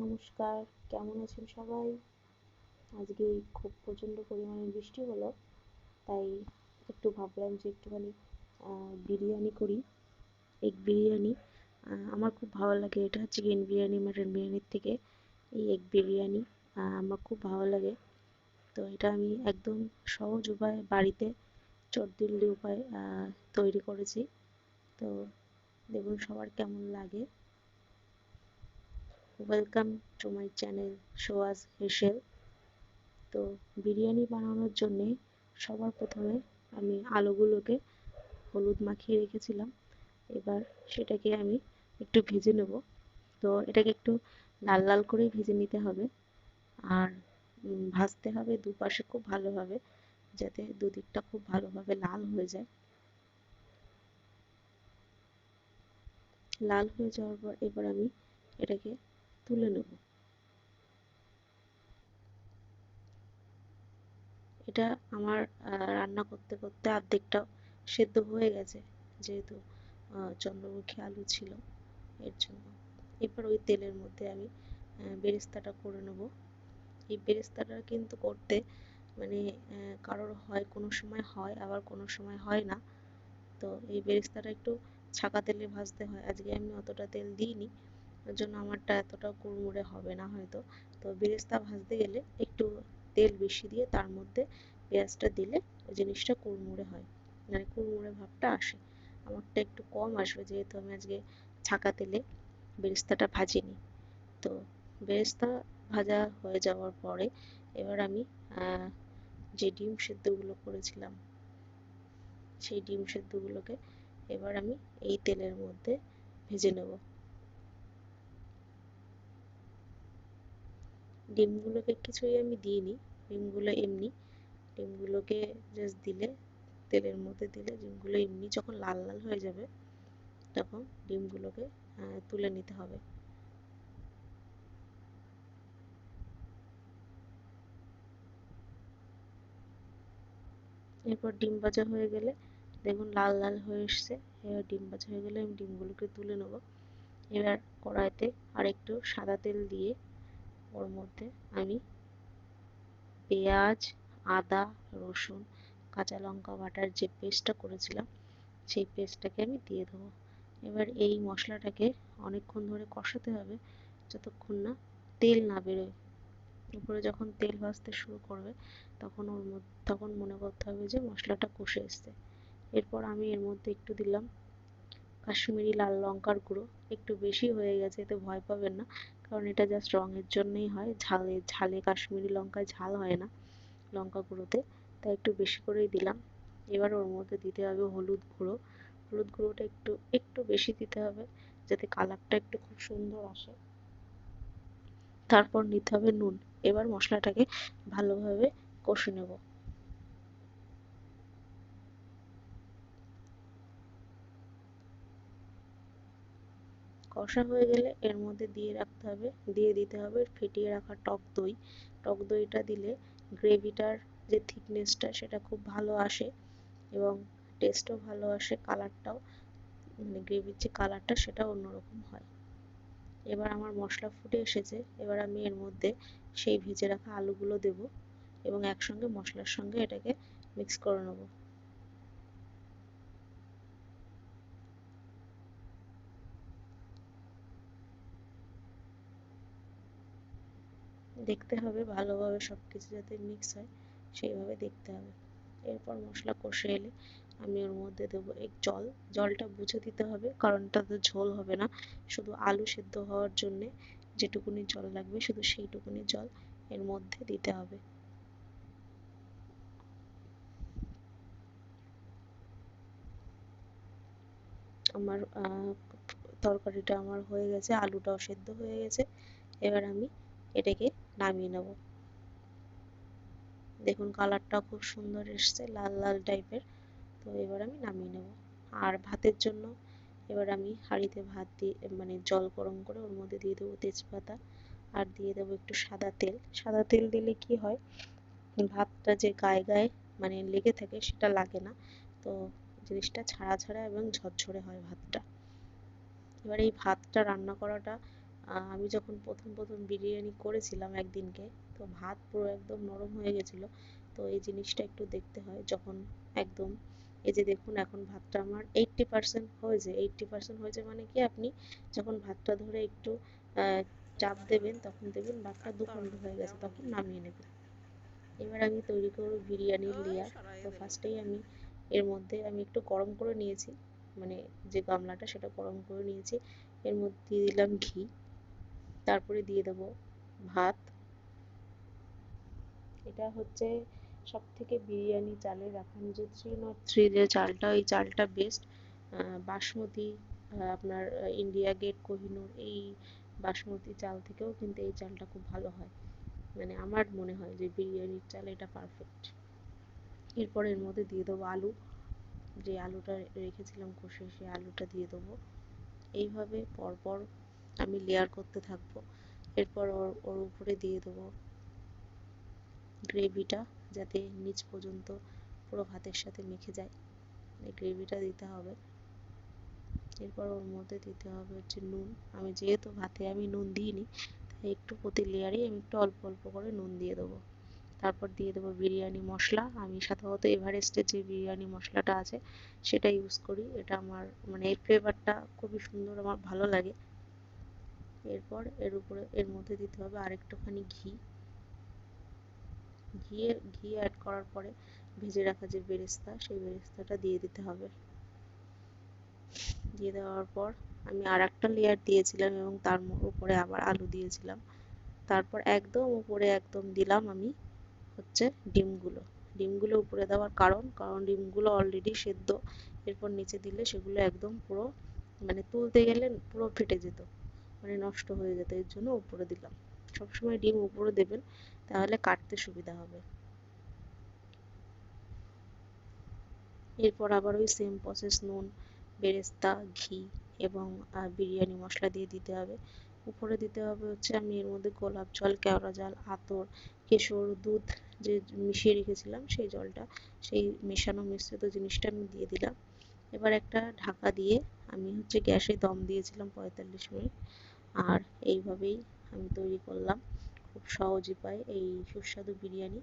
নমস্কার, কেমন আছেন সবাই? আজকে খুব প্রচণ্ড পরিমাণে বৃষ্টি হলো, তাই একটু ভাবলাম যে একটুখানি বিরিয়ানি করি এগ বিরিয়ানি। আমার খুব ভালো লাগে, এটা চিকেন বিরিয়ানি মাটন বিরিয়ানির থেকে এই এগ বিরিয়ানি আমার খুব ভালো লাগে। তো এটা আমি একদম সহজ উপায়ে, বাড়িতে চটদিল্লি উপায়ে তৈরি করেছি। তো দেখুন সবার কেমন লাগে। ওয়েলকাম টু মাই চ্যানেল সোয়াজ হেসেল তো বিরিয়ানি বানানোর জন্যে সবার প্রথমে আমি আলুগুলোকে হলুদ মাখিয়ে রেখেছিলাম। এবার সেটাকে আমি একটু ভেজে নেব। তো এটাকে একটু লাল লাল করেই ভেজে নিতে হবে। আর ভাজতে হবে দুপাশে খুব ভালোভাবে, যাতে দুদিকটা খুব ভালোভাবে লাল হয়ে যায়। লাল হয়ে যাওয়ার পর এবার আমি এটাকে তুলে নেব। এটা আমার রান্না করতে করতে অর্ধেকটা সেদ্ধ হয়ে গেছে, যেহেতু চন্দ্রমুখী আলু ছিল এর জন্য। এবার ওই তেলের মধ্যে আমি বেরেস্তাটা করে নেব। এই বেরেস্তাটা কিন্তু করতে মানে কারোর হয়, কোনো সময় হয়, আবার কোনো সময় হয় না। তো এই বেরেস্তাটা একটু ছাকা তেলে ভাজতে হয়। আজকে আমি অতটা তেল দিইনি। ওর জন্য আমারটা এতটা কুড়মুড়ে হবে না হয়তো। তো বেরেস্তা ভাজতে গেলে একটু তেল বেশি দিয়ে তার মধ্যে পেঁয়াজটা দিলে ওই জিনিসটা কুড়মুড়ে হয়। মানে কুড়মুড়ে ভাবটা আসে। আমারটা একটু কম আসবে যেহেতু আমি আজকে ছাকা তেলে বেরেস্তাটা ভাজিনি। তো বেরেস্তা ভাজা হয়ে যাওয়ার পরে এবার আমি যে ডিম সেদ্ধগুলো করেছিলাম, সেই ডিম সেদ্ধগুলোকে এবার আমি এই তেলের মধ্যে ভেজে নেব। ডিমগুলোকে কিছুই আমি দিইনি, ডিমগুলো এমনি। ডিমগুলোকে জাস্ট দিলে, তেলের মধ্যে দিলে ডিমগুলো এমনি যখন লাল লাল হয়ে যাবে, তখন ডিমগুলোকে তুলে নিতে হবে। এরপর ডিম ভাজা হয়ে গেলে, দেখুন লাল লাল হয়ে এসছে, এবার ডিম ভাজা হয়ে গেলে আমি ডিমগুলোকে তুলে নেব। এবার কড়াইতে আর একটু সাদা তেল দিয়ে ওর মধ্যে আমি পেঁয়াজ, আদা, রসুন, কাঁচা লঙ্কা বাটার যে পেস্টটা করেছিলাম, সেই পেস্টটাকে আমি দিয়ে দেবো। এবার এই মশলাটাকে অনেকক্ষণ ধরে কষাতে হবে, যতক্ষণ না তেল না বেরোয়। উপরে যখন তেল ভাজতে শুরু করবে, তখন ওর মধ্যে, তখন মনে করতে হবে যে মশলাটা কষে এসছে। এরপর আমি এর মধ্যে একটু দিলাম কাশ্মীরি লাল লঙ্কার গুঁড়ো। একটু বেশি হয়ে গেছে, এতে ভয় পাবেন না। কারণ এটা জাস্ট রঙের জন্যই হয়। ঝালে ঝালে কাশ্মীরি লঙ্কায় ঝাল হয় না লঙ্কা গুঁড়োতে তাই একটু বেশি করেই দিলাম। এবার ওর মধ্যে দিতে হবে হলুদ গুঁড়ো। হলুদ গুঁড়োটা একটু একটু বেশি দিতে হবে যাতে কালারটা একটু খুব সুন্দর আসে। তারপর নিতে হবে নুন। এবার মশলাটাকে ভালোভাবে কষে নেব। কষা হয়ে গেলে এর মধ্যে দিয়ে রাখতে হবে, দিয়ে দিতে হবে ফেটিয়ে রাখা টক দই। টক দইটা দিলে গ্রেভিটার যে থিকনেসটা সেটা খুব ভালো আসে এবং টেস্টও ভালো আসে, কালারটাও মানে গ্রেভির যে কালারটা সেটা অন্যরকম হয়। এবার আমার মশলা ফুটে এসেছে, এবার আমি এর মধ্যে সেই ভেজে রাখা আলুগুলো দেব এবং একসঙ্গে মশলার সঙ্গে এটাকে মিক্স করে নেব। দেখতে হবে, ভালোভাবে সব কিছু যাতে মিক্স হয়, সেইভাবে দেখতে হবে। এরপর মশলা কষে এলে আমি ওর মধ্যে দেবো এক জল। জলটা বুঝে দিতে হবে, কারণ এটাতে ঝোল হবে না। শুধু আলু সেদ্ধ হওয়ার জন্যে যেটুকুনি জল লাগবে, শুধু সেইটুকুনি জল এর মধ্যে দিতে হবে। আমার তরকারিটা আমার হয়ে গেছে, আলুটাও সেদ্ধ হয়ে গেছে। এবার আমি এটাকে নামিয়ে নেব। দেখুন কালারটা খুব সুন্দর এসছে, লাল লাল টাইপের তো এবার আমি নামিয়ে নেব। আর ভাতের জন্য এবার আমি হাঁড়িতে ভাত দিয়ে মানে জল গরম করে ওর মধ্যে দিয়ে দেবো তেজপাতা। আর দিয়ে দেবো একটু সাদা তেল। সাদা তেল দিলে কি হয়, ভাতটা যে গায়ে গায়ে মানে লেগে থাকে সেটা লাগে না। তো জিনিসটা ছাড়া ছাড়া এবং ঝরঝরে হয় ভাতটা। এবার এই ভাতটা রান্না করাটা আমি যখন প্রথম প্রথম বিরিয়ানি করেছিলাম একদিনকে তো ভাত পুরো একদম নরম হয়ে গেছিল। তো এই জিনিসটা একটু দেখতে হয় যখন একদম এই যে দেখুন এখন ভাতটা আমার এইটটি পার্সেন্ট হয়েছে। এইটটি পার্সেন্ট হয়েছে মানে কি আপনি যখন ভাতটা ধরে একটু চাপ দেবেন তখন দেখবেন ভাতটা দুখণ্ড হয়ে গেছে তখন নামিয়ে নেবেন। এবার আমি তৈরি করব বিরিয়ানির লেয়ার। তো ফার্স্টেই আমি এর মধ্যে আমি একটু গরম করে নিয়েছি মানে যে গামলাটা সেটা গরম করে নিয়েছি। এর মধ্যে দিয়ে দিলাম ঘি। তারপরে দিয়ে দেব ভাত। এটা হচ্ছে সব থেকে বিরিয়ানি চালের এখন যে থ্রি নট থ্রি যে চালটা, এই চালটা বেস্ট বাসমতি আপনার ইন্ডিয়া গেট কোহিনুর, এই বাসমতি চাল থেকেও কিন্তু এই চালটা খুব ভালো হয়। মানে আমার মনে হয় যে বিরিয়ানির চাল এটা পারফেক্ট এরপর এর মধ্যে দিয়ে দেবো আলু। যে আলুটা রেখেছিলাম কষে সেই আলুটা দিয়ে দেবো। এইভাবে পরপর আমি লেয়ার করতে থাকব। এরপর ওর ওর উপরে দিয়ে দেবো গ্রেভিটা যাতে নিচ পর্যন্ত পুরো ভাতের সাথে মেখে যায়। এই গ্রেভিটা দিতে হবে। এরপর ওর মধ্যে দিতে হবে হচ্ছে নুন। আমি যেহেতু ভাতে আমি নুন দিইনি, তাই একটু প্রতি লেয়ারেই আমি একটু অল্প অল্প করে নুন দিয়ে দেবো। তারপর দিয়ে দেবো বিরিয়ানি মশলা। আমি সাধারণত এভারেস্টের যে বিরিয়ানি মশলাটা আছে, সেটা ইউজ করি। এটা আমার মানে এই ফ্লেভারটা খুবই সুন্দর, আমার ভালো লাগে। এরপর এর উপরে, এর মধ্যে দিতে হবে আরেকটুখানি ঘি। ঘিয়ে, ঘি অ্যাড করার পরে ভেজে রাখা যে বেরেস্তা, সেই বেরেস্তাটা দিয়ে দিতে হবে। দিয়ে দেওয়ার পর আমি আর একটা লেয়ার দিয়েছিলাম এবং তার উপরে আবার আলু দিয়েছিলাম। তারপর একদম উপরে একদম দিলাম আমি হচ্ছে ডিমগুলো। ডিমগুলো উপরে দেওয়ার কারণ কারণ ডিমগুলো অলরেডি সেদ্ধ। এরপর নিচে দিলে সেগুলো একদম পুরো মানে তুলতে গেলে পুরো ফেটে যেত। মানে নষ্ট হয়ে যেত, এর জন্য উপরে দিলাম। সবসময় ডিম উপরে দেবেন, তাহলে কাটতে সুবিধা হবে। এরপর আবার ওই সেম প্রসেস নুন, বেরেস্তা, ঘি এবং বিরিয়ানি মশলা দিয়ে দিতে হবে। উপরে দিতে হবে হচ্ছে আমি এর মধ্যে গোলাপ জল, কেওড়া জল, আতর, কেশর, দুধ যে মিশিয়ে রেখেছিলাম সেই জলটা, সেই মেশানো মিশ্রিত জিনিসটা আমি দিয়ে দিলাম। এবার একটা ঢাকা দিয়ে আমি হচ্ছে গ্যাসে দম দিয়েছিলাম পঁয়তাল্লিশ মিনিট। আর এইভাবেই আমি তৈরি করলাম। খুব সহজ উপায়ে এই সুস্বাদু বিরিয়ানি।